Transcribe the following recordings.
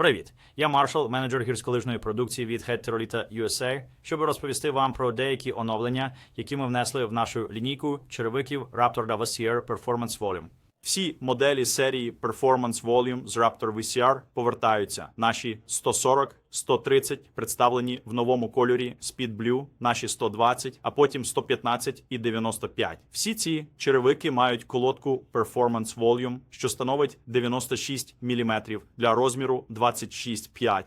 Привіт! Я Маршал, менеджер гірськолижної продукції від Head USA, щоб розповісти вам про деякі оновлення, які ми внесли в нашу лінійку черевиків Raptor Davosier Performance Volume. Всі моделі серії Performance Volume з Raptor VCR повертаються. Наші 140, 130 представлені в новому кольорі Speed Blue, наші 120, а потім 115 і 95. Всі ці черевики мають колодку Performance Volume, що становить 96 мм для розміру 26,5.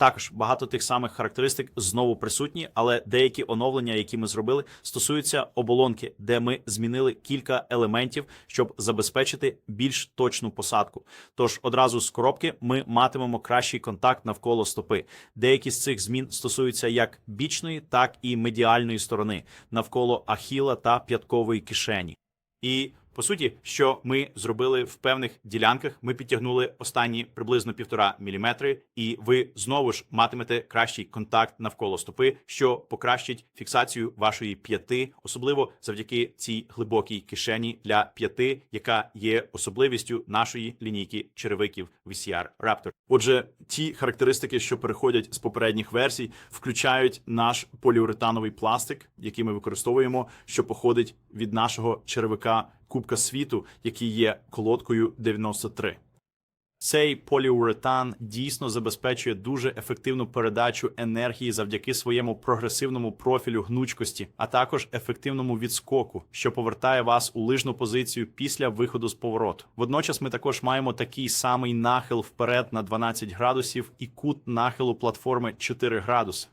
Також багато тих самих характеристик знову присутні, але деякі оновлення, які ми зробили, стосуються оболонки, де ми змінили кілька елементів, щоб забезпечити більш точну посадку. Тож одразу з коробки ми матимемо кращий контакт навколо стопи. Деякі з цих змін стосуються як бічної, так і медіальної сторони навколо ахіла та п'яткової кишені. І по суті, що ми зробили в певних ділянках, ми підтягнули останні приблизно півтора міліметри, і ви знову ж матимете кращий контакт навколо стопи, що покращить фіксацію вашої п'яти, особливо завдяки цій глибокій кишені для п'яти, яка є особливістю нашої лінійки черевиків VCR Raptor. Отже, ті характеристики, що переходять з попередніх версій, включають наш поліуретановий пластик, який ми використовуємо, що походить від нашого черевика Кубка світу, який є колодкою 93. Цей поліуретан дійсно забезпечує дуже ефективну передачу енергії завдяки своєму прогресивному профілю гнучкості, а також ефективному відскоку, що повертає вас у лижну позицію після виходу з повороту. Водночас ми також маємо такий самий нахил вперед на 12 градусів і кут нахилу платформи 4 градуси.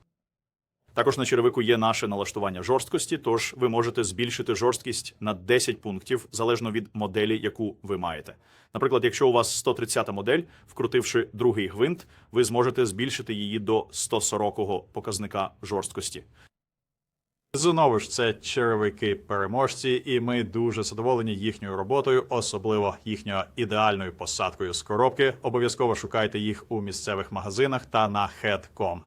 Також на черевику є наше налаштування жорсткості, тож ви можете збільшити жорсткість на 10 пунктів залежно від моделі, яку ви маєте. Наприклад, якщо у вас 130 модель, вкрутивши другий гвинт, ви зможете збільшити її до 140 показника жорсткості. Знову ж це черевики переможці, і ми дуже задоволені їхньою роботою, особливо їхньою ідеальною посадкою з коробки. Обов'язково шукайте їх у місцевих магазинах та на head.com.